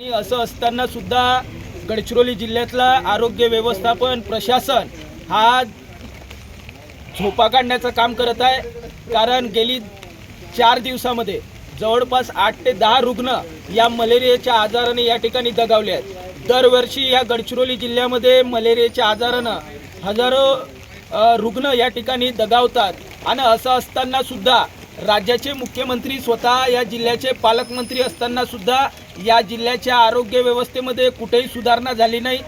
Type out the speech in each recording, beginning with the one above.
आणि असं असताना सुद्धा गडचिरोली जिल्ह्यातला आरोग्य व्यवस्थापन प्रशासन हा झोपा काढण्याचं काम करत आहे. कारण गेली चार दिवसामध्ये जवळपास आठ ते दहा रुग्ण या मलेरियाच्या आजाराने या ठिकाणी दगावले आहेत. दरवर्षी या गडचिरोली जिल्ह्यामध्ये मलेरियाच्या आजारानं हजारो रुग्ण या ठिकाणी दगावतात. आणि असं असताना सुद्धा राज्याचे मुख्यमंत्री स्वतः या जिल्ह्याचे पालकमंत्री असताना सुद्धा या जिल्ह्याच्या आरोग्य व्यवस्थेमध्ये कुठेही सुधारणा झाली नाही.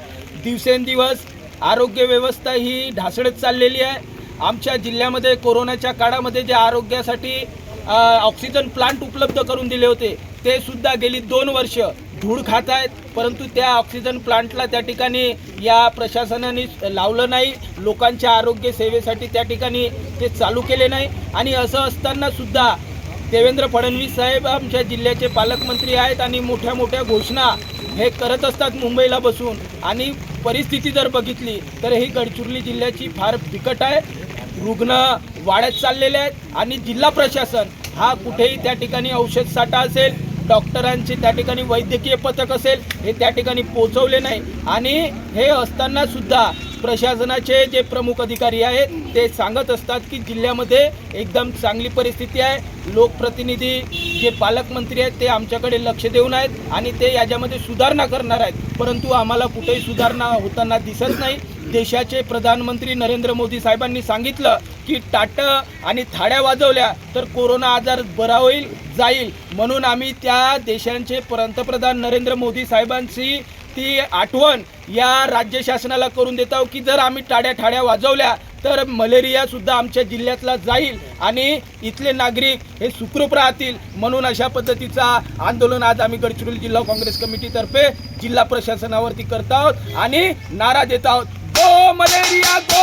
दिवसेंदिवस आरोग्य व्यवस्था ही ढासळत चाललेली आहे. आमच्या जिल्ह्यामध्ये कोरोनाच्या काळामध्ये जे आरोग्यासाठी ऑक्सिजन प्लांट उपलब्ध करून दिले होते ते सुद्धा गेली दोन वर्ष धूळ खात आहेत परंतु त्या ऑक्सिजन प्लांटला त्या ठिकाणी या प्रशासनाने लावलं नाही लोकांच्या आरोग्य सेवेसाठी त्या ठिकाणी ते चालू केले नाही. आणि असं असताना सुद्धा देवेंद्र फडणवीस साहेब आमच्या जिल्ह्याचे पालकमंत्री आहेत आणि मोठ्या मोठ्या घोषणा हे करत असतात मुंबईला बसून. आणि परिस्थिती जर बघितली तर ही गडचिरोली जिल्ह्याची फार बिकट आहे. रुग्ण वाढत चाललेले आहेत आणि जिल्हा प्रशासन हा कुठेही त्या ठिकाणी औषध साठा असेल डॉक्टरांचे त्या ठिकाणी वैद्यकीय पथक असेल हे त्या ठिकाणी पोहोचवले नाही. आणि हे असताना सुद्धा प्रशासनाचे जे प्रमुख अधिकारी आहेत ते सांगत असतात की जिल्ह्यामध्ये एकदम चांगली परिस्थिती आहे. लोकप्रतिनिधी जे पालकमंत्री आहेत ते आमच्याकडे लक्ष देऊन आहेत आणि ते याच्यामध्ये सुधारणा करणार आहेत. परंतु आम्हाला कुठेही सुधारणा होताना दिसत नाही. देशाचे प्रधानमंत्री नरेंद्र मोदी साहेबांनी सांगितलं की टाटं आणि थाड्या वाजवल्या तर कोरोना आजार बरा होईल जाईल. म्हणून आम्ही त्या देशांचे पंतप्रधान नरेंद्र मोदी साहेबांची ती आठवण या राज्य शासनाला करून देत आहोत की जर आम्ही टाड्या ठाड्या वाजवल्या तर मलेरियासुद्धा आमच्या जिल्ह्यातला जाईल आणि इथले नागरिक हे सुखरूप राहतील. म्हणून अशा पद्धतीचा आंदोलन आज आम्ही गडचिरोली जिल्हा काँग्रेस कमिटीतर्फे जिल्हा प्रशासनावरती करत आहोत आणि नारा देत आहोत. હો મલેરિયા મલેરિયા